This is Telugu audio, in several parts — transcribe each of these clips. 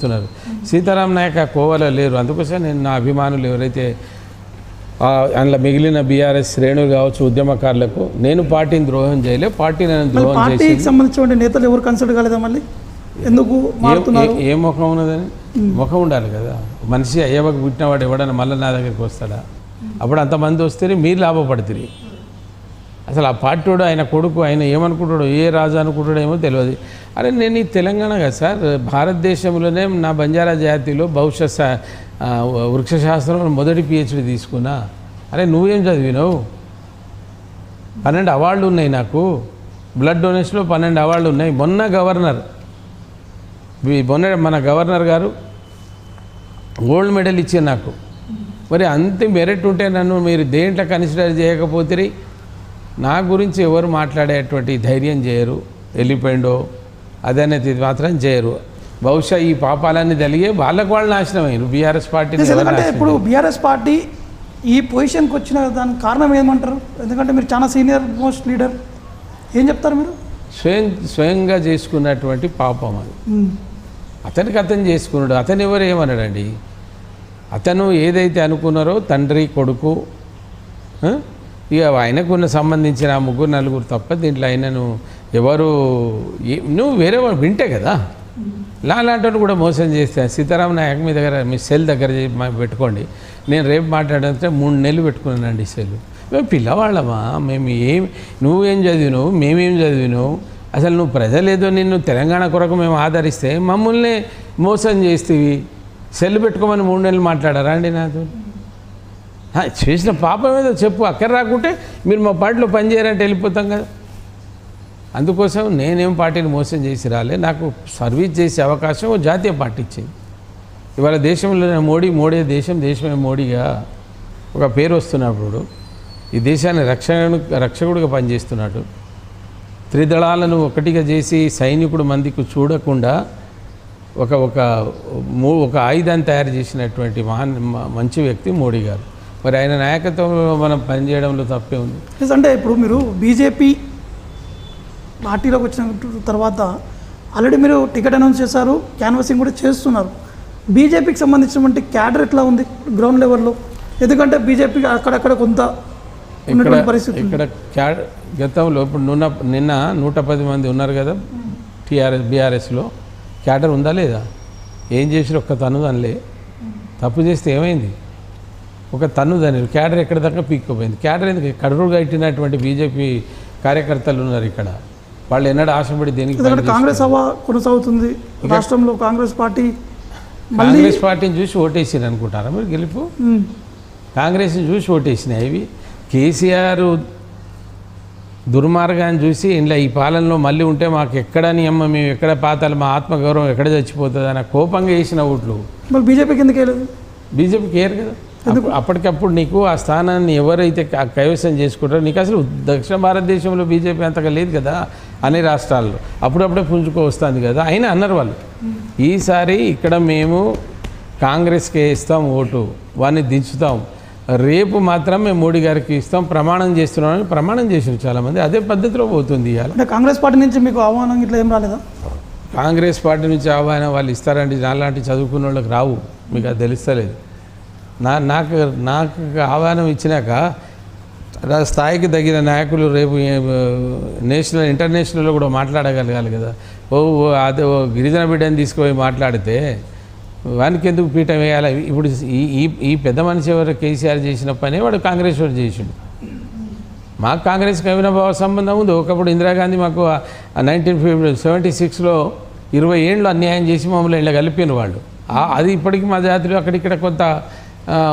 చేస్తున్నారు సీతారాం నాయక్ కోవలో లేరు. అందుకోసం నేను నా అభిమానులు ఎవరైతే అందులో మిగిలిన బీఆర్ఎస్ శ్రేణులు కావచ్చు ఉద్యమకారులకు నేను పార్టీని ద్రోహం చేయలే. పార్టీ నేను ద్రోహం చేసి పార్టీకి సంబంధించిన నేతలు ఎవరు కన్సల్ట్ కాలేదా మళ్ళీ? ఎందుకు ఏ ముఖం ఉన్నదని ముఖం ఉండాలి కదా. మనిషి అయ్యవకు పుట్టినవాడు ఎవడన్నా మళ్ళీ నా దగ్గరికి వస్తాడా? అప్పుడు అంతమంది వస్తే మీరు లాభపడుతుంది అసలు ఆ పార్టీడు ఆయన కొడుకు ఆయన ఏమనుకుంటాడో ఏ రాజు అనుకుంటాడో ఏమో తెలియదు. అరే నేను ఈ తెలంగాణ కదా సార్ భారతదేశంలోనే నా బంజారా జాతిలో భవిష్యత్ వృక్షశాస్త్రంలో మొదటి పిహెచ్డి తీసుకున్నా. అరే నువ్వేం చదివినావు? పన్నెండు అవార్డులు ఉన్నాయి నాకు. బ్లడ్ డొనేషన్లో పన్నెండు అవార్డులు ఉన్నాయి. మొన్న గవర్నర్ మొన్న మన గవర్నర్ గారు గోల్డ్ మెడల్ ఇచ్చారు నాకు. మరి అంత మెరిట్ ఉంటే నన్ను మీరు దేంట్లో కన్సిడర్ చేయకపోతే నా గురించి ఎవరు మాట్లాడేటువంటి ధైర్యం చేయరు వెళ్ళిపోయిండో అదనేది మాత్రం చేయరు. బహుశా ఈ పాపాలన్నీ తెలిగే వాళ్ళకు వాళ్ళు నాశనం అయ్యారు బీఆర్ఎస్ ఎందుకంటే నాశనం ఇప్పుడు బీఆర్ఎస్ పార్టీ ఈ పొజిషన్కి వచ్చిన దానికి కారణం ఏమంటారు? ఎందుకంటే మీరు చాలా సీనియర్ మోస్ట్ లీడర్. ఏం చెప్తారు మీరు? స్వయం స్వయంగా చేసుకున్నటువంటి పాపం అది. అతనికి అతను చేసుకున్నాడు. అతను ఎవరు ఏమన్నాడండి? అతను ఏదైతే అనుకున్నారో తండ్రి కొడుకు? ఇక ఆయనకున్న సంబంధించిన ఆ ముగ్గురు నలుగురు తప్ప దీంట్లో ఆయనను ఎవరు నువ్వు వేరే వాళ్ళు వింటే కదా. లాంటి కూడా మోసం చేస్తే సీతారాం నాయక్ మీ దగ్గర మీ సెల్ దగ్గర మా- పెట్టుకోండి. నేను రేపు మాట్లాడంటే మూడు నెలలు పెట్టుకున్నానండి సెల్ మేము పిల్లవాళ్ళమా? మేము ఏం నువ్వేం చదివినావు? మేమేం చదివినావు? అసలు నువ్వు ప్రజలేదో నిన్ను తెలంగాణ కొరకు మేము ఆదరిస్తే మమ్మల్ని మోసం చేస్తేవి. సెల్ పెట్టుకోమని మూడు నెలలు మాట్లాడారా అండి నాతో చేసిన పాపం ఏదో చెప్పు. అక్కడ రాకుంటే మీరు మా పార్టీలో పనిచేయాలంటే వెళ్ళిపోతాం కదా. అందుకోసం నేనేం పార్టీని మోసం చేసి రాలే. నాకు సర్వీస్ చేసే అవకాశం జాతీయ పార్టీ ఇచ్చింది. ఇవాళ దేశంలోనే మోడీ మోడీ దేశం దేశమే మోడీగా ఒక పేరు వస్తున్నప్పుడు ఈ దేశాన్ని రక్షణ రక్షకుడిగా పనిచేస్తున్నాడు. త్రిదళాలను ఒకటిగా చేసి సైనికుడు మందికి చూడకుండా ఒక ఒక మూ ఒక ఆయుధాన్ని తయారు చేసినటువంటి మహాన్ మంచి వ్యక్తి మోడీ గారు. మరి ఆయన నాయకత్వంలో మనం పనిచేయడంలో తప్పే ఉంది. అంటే ఇప్పుడు మీరు బీజేపీ పార్టీలోకి వచ్చిన తర్వాత ఆల్రెడీ మీరు టికెట్ అనౌన్స్ చేశారు క్యాన్వాసింగ్ కూడా చేస్తున్నారు. బీజేపీకి సంబంధించినటువంటి క్యాడర్ ఎట్లా ఉంది గ్రౌండ్ లెవెల్లో ఎందుకంటే బీజేపీకి అక్కడక్కడ కొంత పరిస్థితి. ఇక్కడ క్యా గతంలో ఇప్పుడు నిన్న నిన్న నూట పది మంది ఉన్నారు కదా టీఆర్ఎస్ బీఆర్ఎస్లో. క్యాడర్ ఉందా లేదా? ఏం చేసి ఒక్క తను అనలే. తప్పు చేస్తే ఏమైంది? ఒక తన్ను దాని క్యాడర్ ఎక్కడ దాకా పీక్కుపోయింది. క్యాడర్ ఎందుకు? కడురుగా ఇట్టినటువంటి బీజేపీ కార్యకర్తలు ఉన్నారు ఇక్కడ. వాళ్ళు ఎన్నడూ ఆశపడి దేనికి? కాంగ్రెస్ హవా కొనసాగుతుంది. రాష్ట్రంలో కాంగ్రెస్ పార్టీ కాంగ్రెస్ పార్టీని చూసి ఓటేసిరు అనుకుంటారా మీరు గెలుపు? కాంగ్రెస్ని చూసి ఓటేసినాయి ఇవి కేసీఆర్ దుర్మార్గాన్ని చూసి ఇంట్లో ఈ పాలనలో మళ్ళీ ఉంటే మాకు ఎక్కడ నియమ మేము ఎక్కడ పాతాలి మా ఆత్మగౌరవం ఎక్కడ చచ్చిపోతుంది అన్న కోపంగా వేసిన ఓట్లు. మళ్ళీ బీజేపీకి ఎందుకు వెళ్ళదు బీజేపీ కేర్ కదా. అప్పటికప్పుడు నీకు ఆ స్థానాన్ని ఎవరైతే కైవసం చేసుకుంటారో నీకు అసలు దక్షిణ భారతదేశంలో బీజేపీ అంతగా లేదు కదా అన్ని రాష్ట్రాల్లో. అప్పుడప్పుడే పుంజుకో వస్తుంది కదా. అయినా అన్నారు వాళ్ళు. ఈసారి ఇక్కడ మేము కాంగ్రెస్కి ఇస్తాం ఓటు వాడిని దించుతాం. రేపు మాత్రం మేము మోడీ గారికి ఇస్తాం ప్రమాణం చేస్తున్నామని ప్రమాణం చేసారు చాలామంది. అదే పద్ధతిలో పోతుంది ఇవాళ. కాంగ్రెస్ పార్టీ నుంచి మీకు ఆహ్వానం ఇట్లా ఏం రాలేదా? కాంగ్రెస్ పార్టీ నుంచి ఆహ్వానం వాళ్ళు ఇస్తారండి. నాలాంటి చదువుకున్న వాళ్ళకి రావు. మీకు అది తెలుస్తలేదు. నా నాకు నాకు ఆహ్వానం ఇచ్చినాక స్థాయికి తగిన నాయకులు రేపు నేషనల్ ఇంటర్నేషనల్లో కూడా మాట్లాడగలగాలి కదా. ఓ ఓ అదే ఓ గిరిజన బిడ్డని తీసుకుపోయి మాట్లాడితే వానికి ఎందుకు పీఠం వేయాలి? ఇప్పుడు ఈ ఈ పెద్ద మనిషి ఎవరు కేసీఆర్ చేసిన పని వాడు కాంగ్రెస్ వాడు చేసిండు. మాకు కాంగ్రెస్ అవినాభావ సంబంధం ఉంది. ఒకప్పుడు ఇందిరాగాంధీ మాకు నైన్టీన్ ఫిఫ్టీ సెవెంటీ సిక్స్లో ఇరవై ఏళ్ళు అన్యాయం చేసి మమ్మల్ని ఇలా కలిపిన వాళ్ళు. అది ఇప్పటికీ మా జాతిలో అక్కడిక్కడ కొంత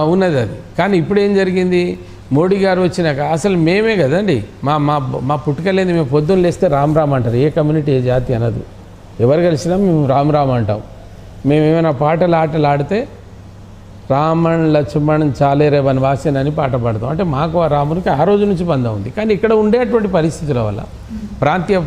ఉన్నది అది. కానీ ఇప్పుడు ఏం జరిగింది? మోడీ గారు వచ్చినాక అసలు మేమే కదండి. మా మా మా పుట్టుకలేని మేము పొద్దున్న లేస్తే రామ్ రామ్ అంటారు. ఏ కమ్యూనిటీ ఏ జాతి అనదు. ఎవరు కలిసినా మేము రామ్ రామ్ అంటాం. మేము ఏమైనా పాటలు ఆటలు ఆడితే రామణ్ లక్ష్మణ్ చాలేరే వనవాసన్ అని పాట పాడతాం. అంటే మాకు ఆ రామునికి ఆ రోజు నుంచి బంధం ఉంది. కానీ ఇక్కడ ఉండేటువంటి పరిస్థితుల వల్ల ప్రాంతీయ